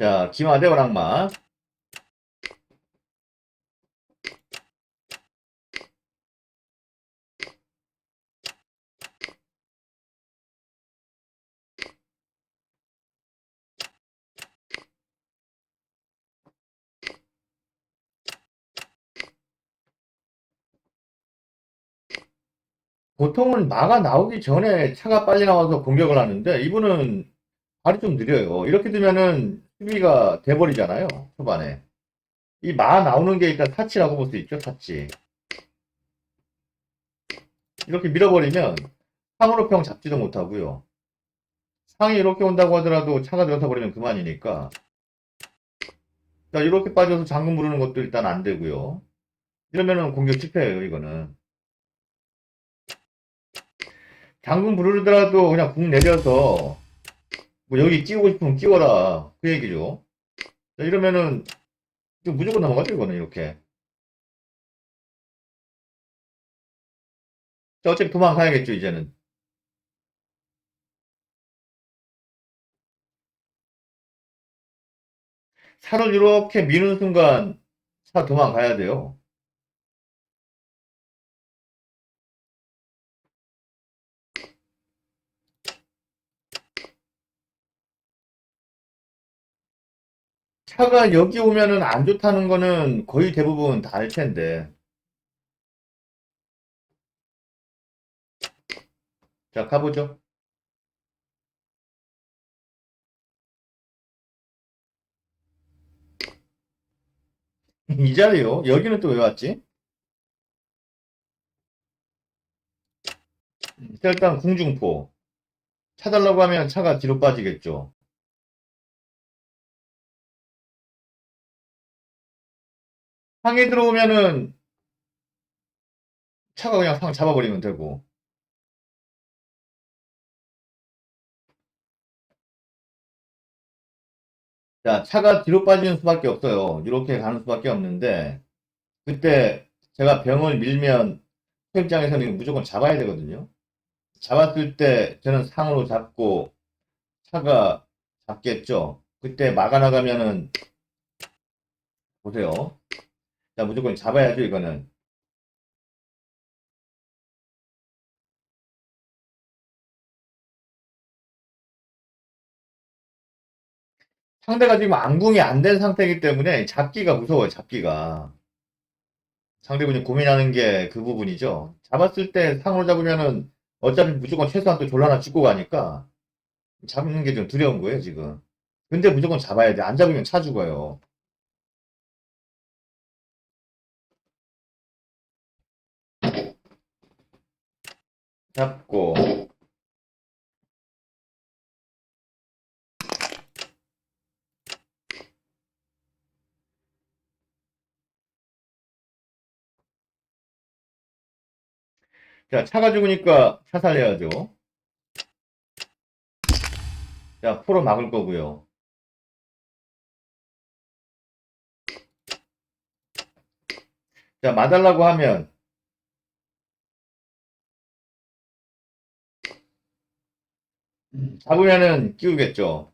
자, 기마대원 악마. 보통은 마가 나오기 전에 차가 빨리 나와서 공격을 하는데 이분은 발이 좀 느려요. 이렇게 되면은 수비가 돼버리잖아요. 초반에. 이 마 나오는 게 일단 사치라고 볼 수 있죠. 사치. 이렇게 밀어버리면 상으로 평 잡지도 못하고요. 상이 이렇게 온다고 하더라도 차가 들어서 버리면 그만이니까. 자, 이렇게 빠져서 장군 부르는 것도 일단 안 되고요. 이러면은 공격 실패예요, 이거는. 장군 부르더라도 그냥 궁 내려서 뭐 여기 끼우고 싶으면 끼워라 그 얘기죠. 자, 이러면은 이거 무조건 넘어가죠 이거는 이렇게. 자, 어차피 도망가야겠죠 이제는. 차를 이렇게 미는 순간 차 도망가야 돼요. 차가 여기 오면은 안 좋다는 거는 거의 대부분 다 알 텐데. 자, 가보죠. 이 자리요? 여기는 또 왜 왔지? 자, 일단 궁중포. 차달라고 하면 차가 뒤로 빠지겠죠. 상에 들어오면은 차가 그냥 상 잡아버리면 되고. 자, 차가 뒤로 빠지는 수밖에 없어요. 이렇게 가는 수밖에 없는데, 그때 제가 병을 밀면 표 입장에서는 무조건 잡아야 되거든요. 잡았을 때 저는 상으로 잡고 차가 잡겠죠. 그때 막아 나가면은 보세요. 자, 무조건 잡아야죠, 이거는. 상대가 지금 안궁이 안 된 상태이기 때문에 잡기가 무서워요, 잡기가. 상대분이 고민하는 게 그 부분이죠. 잡았을 때 상으로 잡으면은 어차피 무조건 최소한 또 졸라나 찍고 가니까 잡는 게 좀 두려운 거예요, 지금. 근데 무조건 잡아야 돼. 안 잡으면 차 죽어요. 잡고. 자 차가 죽으니까 차 살려야죠. 자 포로 막을 거고요. 자 마달라고 하면 잡으면은 끼우겠죠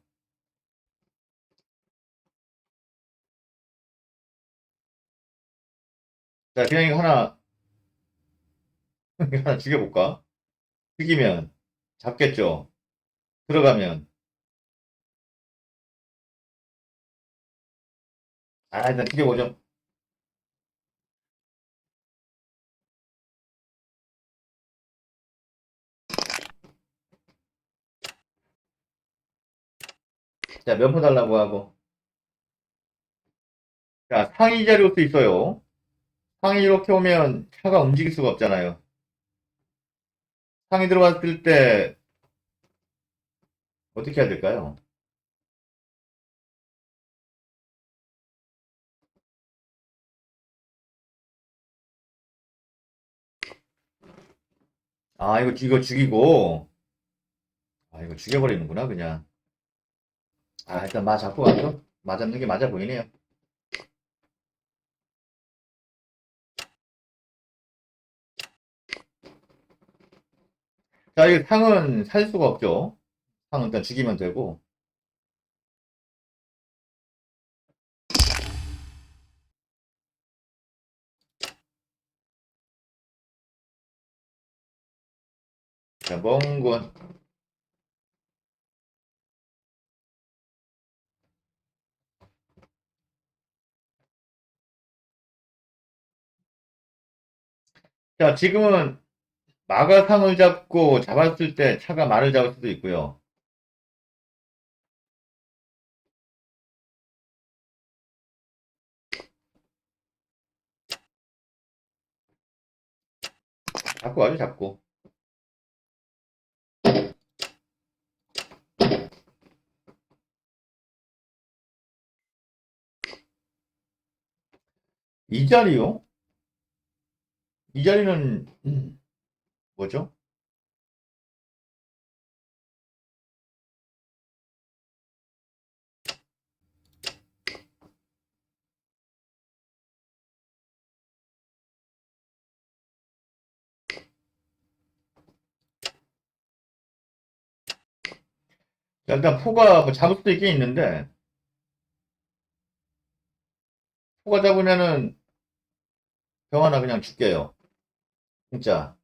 자 그냥 이거 하나 이거 하나 죽여볼까? 죽이면 잡겠죠. 들어가면 아 일단 죽여보죠. 자, 면포 달라고 하고. 자, 상의 자리 올수 있어요. 상이 이렇게 오면 차가 움직일 수가 없잖아요. 상이 들어갔을 때 어떻게 해야 될까요? 아, 이거, 이거 죽이고, 아, 이거 죽여버리는구나, 그냥. 아, 일단 마 잡고 가죠. 마 잡는 게 맞아 보이네요. 자, 이 상은 살 수가 없죠. 상은 일단 죽이면 되고. 자, 멍군. 자, 지금은 마가상을 잡고 잡았을 때 차가 말을 잡을 수도 있고요. 잡고 아주 잡고. 이 자리요? 이 자리는 음, 뭐죠? 자, 일단 포가 뭐 잡을 수도 있긴 있는데 포가 잡으면은 병 하나 그냥 줄게요. 진짜.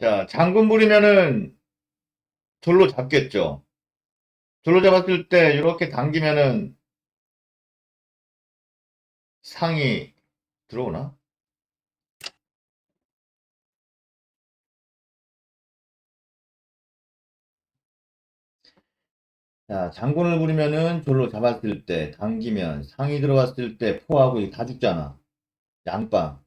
자, 장군 부리면은 졸로 잡겠죠. 졸로 잡았을 때 이렇게 당기면은 상이 들어오나? 자, 장군을 부리면은 졸로 잡았을 때 당기면 상이 들어갔을 때 포하고 다 죽잖아. 양빵.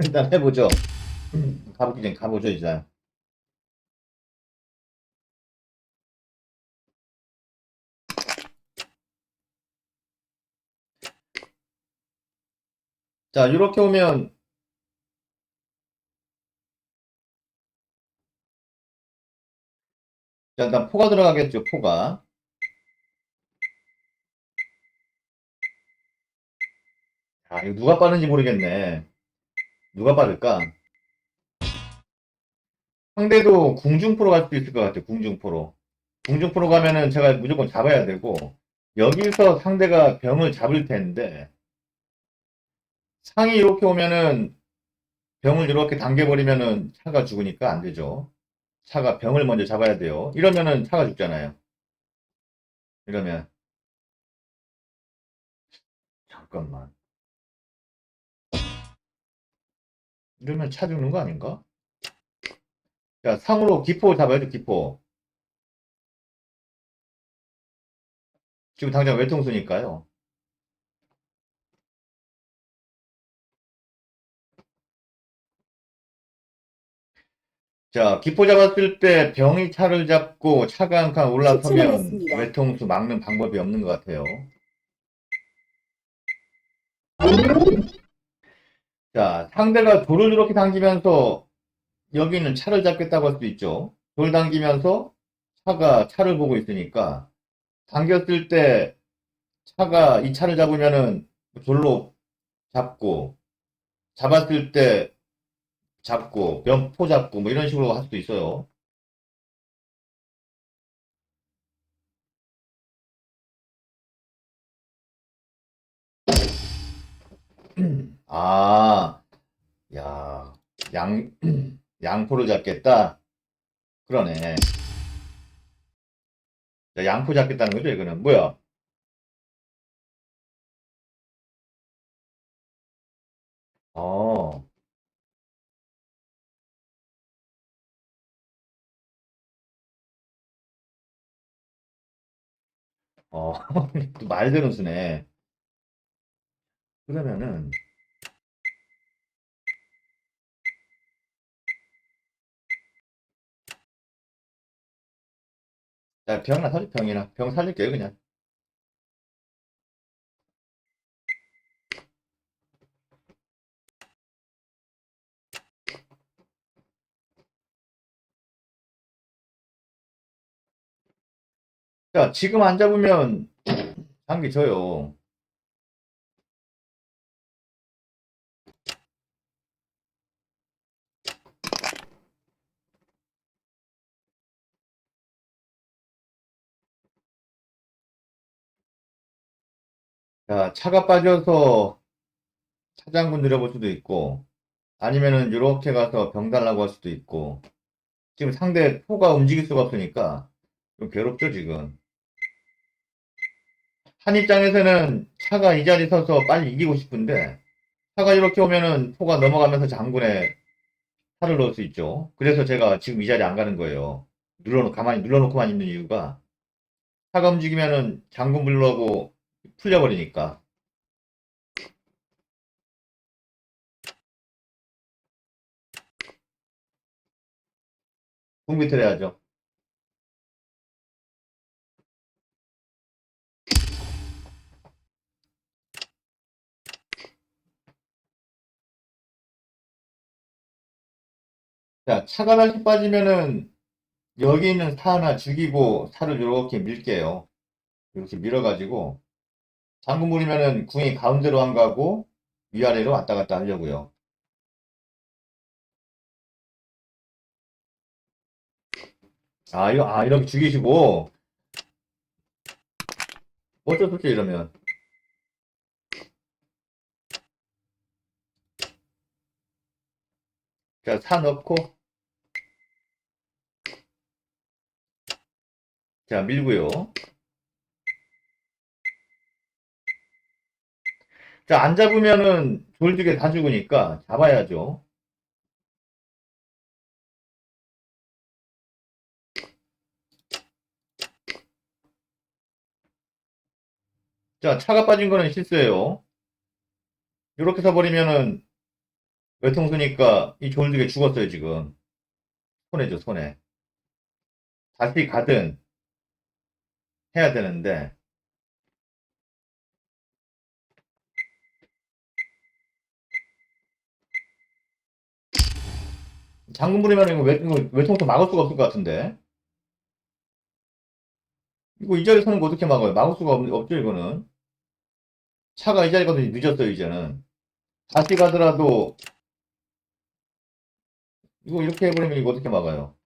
일단 해보죠. 가보기 전에 가보죠, 이제. 자, 이렇게 오면 자, 일단 포가 들어가겠죠, 포가. 아, 이거 누가 빠른지 모르겠네. 누가 빠를까? 상대도 궁중포로 갈 수도 있을 것 같아요, 궁중포로. 궁중포로 가면은 제가 무조건 잡아야 되고, 여기서 상대가 병을 잡을 텐데, 상이 이렇게 오면은 병을 이렇게 당겨버리면은 차가 죽으니까 안 되죠. 차가 병을 먼저 잡아야 돼요. 이러면은 차가 죽잖아요. 이러면. 잠깐만. 이러면 차 죽는 거 아닌가? 자, 상으로 기포 잡아야죠, 기포. 지금 당장 외통수니까요. 자, 기포 잡았을 때 병이 차를 잡고 차가 한 칸 올라서면 시청하겠습니다. 외통수 막는 방법이 없는 것 같아요. 자, 상대가 돌을 이렇게 당기면서 여기는 차를 잡겠다고 할 수도 있죠. 돌 당기면서 차가 차를 보고 있으니까 당겼을 때 차가 이 차를 잡으면은 돌로 잡고 잡았을 때 잡고 면포 잡고 뭐 이런 식으로 할 수도 있어요. 아, 야, 양, 양포를 잡겠다? 그러네. 자, 양포 잡겠다는 거죠, 이거는. 뭐야? 어, 어, 또 말대로 쓰네. 그러면은, 야, 병이나 사줘, 병이나. 병 살릴게요, 그냥. 자, 지금 안 잡으면 장기 져요. 자, 차가 빠져서 차장군 들여볼 수도 있고, 아니면은 이렇게 가서 병 달라고 할 수도 있고, 지금 상대 포가 움직일 수가 없으니까 좀 괴롭죠, 지금. 한 입장에서는 차가 이 자리 서서 빨리 이기고 싶은데, 차가 이렇게 오면은 포가 넘어가면서 장군에 팔을 넣을 수 있죠. 그래서 제가 지금 이 자리 안 가는 거예요. 눌러놓고, 가만히 눌러놓고만 있는 이유가, 차가 움직이면은 장군 불러고 풀려버리니까. 궁비틀 해야죠. 자, 차가 다시 빠지면은 여기 있는 사 하나 죽이고 살을 이렇게 밀게요. 이렇게 밀어가지고 장군 부리면은 궁이 가운데로 안 가고 위아래로 왔다 갔다 하려고요. 아, 이거, 아, 이렇게 죽이시고 어쩔 수 없지 이러면. 자, 사 넣고 자, 밀고요. 자, 안 잡으면은 돌두개 다 죽으니까 잡아야죠. 자, 차가 빠진 거는 실수예요. 이렇게 서버리면은 외통수니까 이 졸두개 죽었어요, 지금. 손해죠, 손해. 다시 가든 해야 되는데 장군 부리면 이거 외, 이거 외통수 막을 수가 없을 것 같은데. 이거 이 자리 서는 거 어떻게 막아요? 막을 수가 없, 없죠, 이거는. 차가 이 자리 가서 늦었어요, 이제는. 다시 가더라도, 이거 이렇게 해버리면 이거 어떻게 막아요?